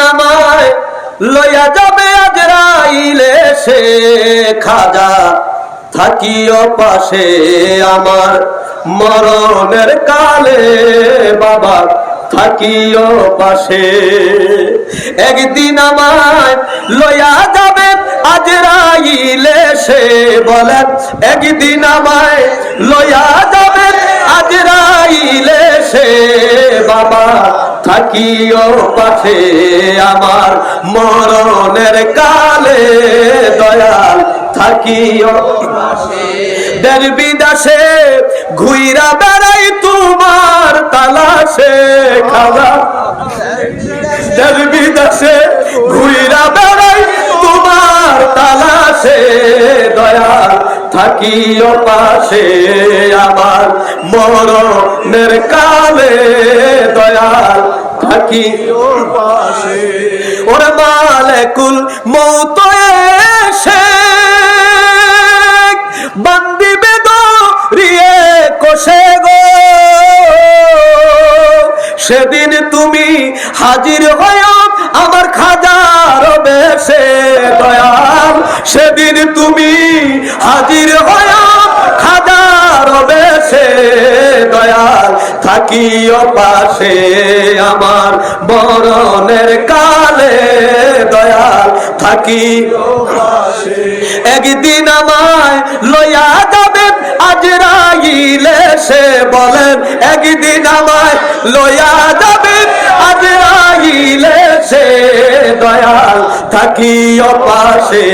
একদিন লইয়া যাবে আজরাইলে সে খাজা। থাকিও পাশে আমার মরণের কালে বাবা। থাকিও পাশে একদিন আমায় লইয়া যাবে আজরাইলে সে বলেন একদিন আমায় লইয়া যাবে আজরাইলে সে থাকিও পাঠে আমার মরণের কালে দয়াল থাকিও দেড় বিদাসে, ঘুইরা বেড়াই তোমার তালাশে খালা দেড় বিদাসে, ঘুইরা বেড়াই থাকিও পাশে আমার মরণের কালে দয়াল থাকি পাশে। ওরে মালেকুল মৌত এসে বান্দিবে গো রিয়ে কোষে গো। সেদিন তুমি হাজির হয় আমার খাজার তুমি হাজির হয় খাজার বেশে দয়াল, থাকিও পাশে আমার বরণের কালে দয়াল থাকি একদিন আমায় লইয়া যাবেন আজরাইলে সে বলেন, একদিন আমায় লইয়া যাবেন আজরাইলে সে দয়াল, থাকিও পাশে